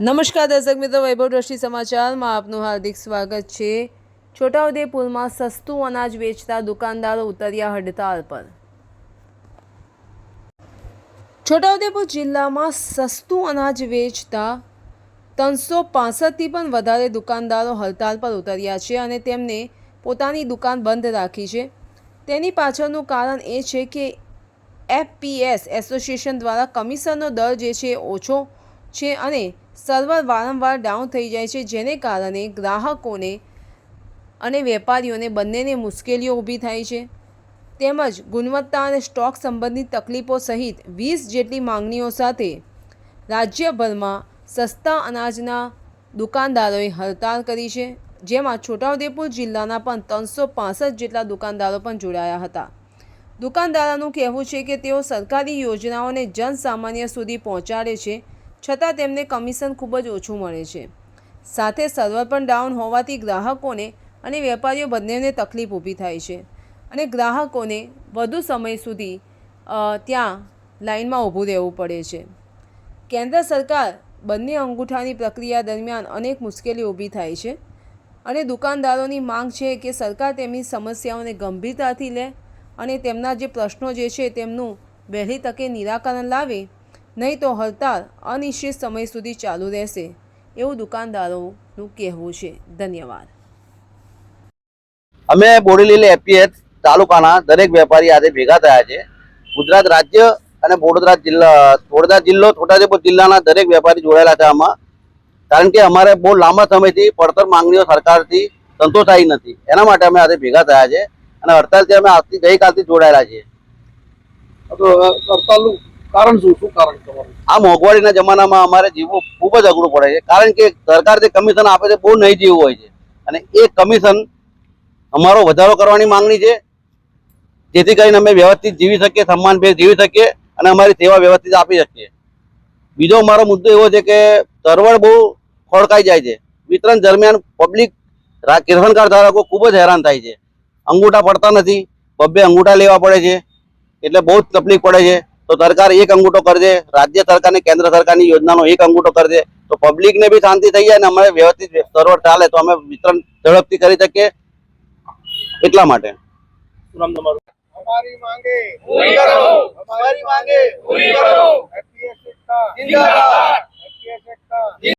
નમસ્કાર દર્શક મિત્રો, વૈભવ દ્રષ્ટિ સમાચારમાં આપનું હાર્દિક સ્વાગત છે. છોટાઉદેપુરમાં સસ્તું અનાજ વેચતા દુકાનદારો ઉતર્યા હડતાળ પર. છોટાઉદેપુર જિલ્લામાં સસ્તું અનાજ વેચતા ત્રણસો પાસઠથી પણ વધારે દુકાનદારો હડતાળ પર ઉતર્યા છે અને તેમને પોતાની દુકાન બંધ રાખી છે. તેની પાછળનું કારણ એ છે કે એફપીએસ એસોસિએશન દ્વારા કમિશનનો દર જે છે ઓછો છે અને સર્વર વારંવાર ડાઉન થઈ જાય છે, જેને કારણે ગ્રાહકોને અને વેપારીઓને બંનેને મુશ્કેલીઓ ઊભી થાય છે. તેમજ ગુણવત્તા અને સ્ટોક સંબંધિત તકલીફો સહિત વીસ જેટલી માંગણીઓ સાથે રાજ્યભરમાં સસ્તા અનાજના દુકાનદારોએ હડતાળ કરી છે, જેમાં છોટાઉદેપુર જિલ્લાના પણ ત્રણસો પાસઠ જેટલા દુકાનદારો પણ જોડાયા હતા. દુકાનદારોનું કહેવું છે કે તેઓ સરકારી યોજનાઓને જનસામાન્ય સુધી પહોંચાડે છે છતાં તેમને કમિશન ખૂબ જ ઓછું મળે છે. સાથે સર્વર પણ ડાઉન હોવાથી ગ્રાહકોને અને વેપારીઓ બંનેને તકલીફ ઊભી થાય છે અને ગ્રાહકોને વધુ સમય સુધી ત્યાં લાઇનમાં ઊભું રહેવું પડે છે. કેન્દ્ર સરકાર બંને અંગૂઠાની પ્રક્રિયા દરમિયાન અનેક મુશ્કેલી ઊભી થાય છે અને દુકાનદારોની માંગ છે કે સરકાર તેમની સમસ્યાઓને ગંભીરતાથી લે અને તેમના જે પ્રશ્નો જે છે તેમનું વહેલી તકે નિરાકરણ લાવે નહીં તો હડતાળ અનિશ્ચિત સમય સુધી ચાલુ રહેશે એવું દુકાનદારોનું કહેવું છે. ધન્યવાદ. અમે બોડેલી એપીએચ તાલુકાના દરેક વેપારી આજે ભેગા થયા છે. ગુજરાત રાજ્ય અને વડોદરા જિલ્લા વડોદરા જિલ્લો છોટાઉદેપુર જિલ્લાના દરેક વેપારી જોડાયેલા છે આમાં. કારણ કે અમારે બહુ લાંબા સમયથી પડતર માંગણીઓ સરકારથી સંતોષાઈ નથી. એના માટે અમે આજે ભેગા થયા છે અને હડતાલથી અમે આજથી ગઈકાલથી જોડાયેલા છીએ. તો હડતાલનું કારણ શું? શું કારણ આ મોંઘવારીના જમાનામાં અમારે જીવવું ખૂબ જ અઘરું પડે છે. કારણ કે સરકાર જે કમિશન આપે છે, બહુ નહીં જીવવું હોય છે. અને એ કમિશન અમારો વધારો કરવાની માંગણી છે. જેથી કરીને અમે વ્યવસ્થિત જીવી શકીએ, સન્માનભેર જીવી શકીએ અને અમારી સેવા વ્યવસ્થિત આપી શકીએ. બીજો અમારો મુદ્દો એવો છે કે સર્વર બહુ ખોડકાઈ જાય છે. વિતરણ દરમિયાન પબ્લિક કિરસન કાર્ડ ધારકો ખૂબ જ હેરાન થાય છે. અંગૂઠા પડતા નથી. બબ્બે અંગૂઠા લેવા પડે છે. એટલે બહુ જ તકલીફ પડે છે. તો સરકાર એક અંગૂઠો કરજે રાજ્ય સરકાર ને કેન્દ્ર સરકારની યોજનાનો એક અંગૂઠો કરજે તો પબ્લિક ને બી શાંતિ થઈ જાય અને અમારે વ્યવસ્થિત સર્વર ચાલે તો અમે વિતરણ ઝડપથી કરી શકીએ. એટલા માટે. શું નામ